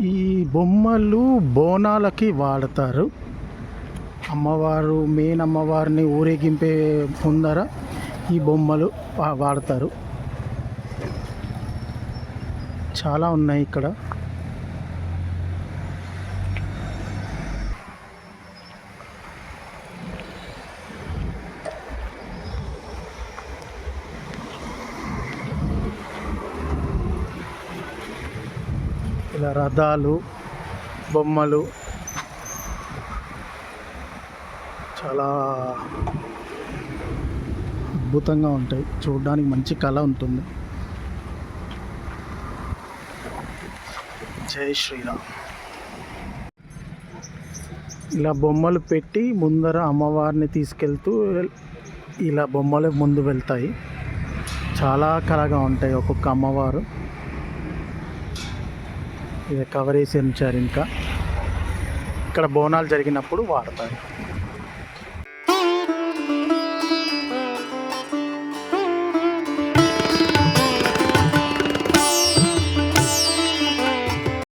ఈ బొమ్మలు బోనాలకి వాడతారు. అమ్మవారు మెయిన్ అమ్మవారిని ఊరేగింపే ముందర ఈ బొమ్మలు వాడతారు. చాలా ఉన్నాయి ఇక్కడ. ఇలా రథాలు బొమ్మలు. చాలా అద్భుతంగా ఉంటాయి. చూడడానికి మంచి కళ ఉంటుంది. జై శ్రీరామ్. ఇలా బొమ్మలు పెట్టి ముందర అమ్మవారిని తీసుకెళ్తూ ఇలా బొమ్మలు ముందు వెళ్తాయి. చాలా కళగా ఉంటాయి ఒక్కొక్క అమ్మవారు. కవర్ వేసి ఉంచారు ఇంకా. ఇక్కడ బోనాలు జరిగినప్పుడు వాడతారు.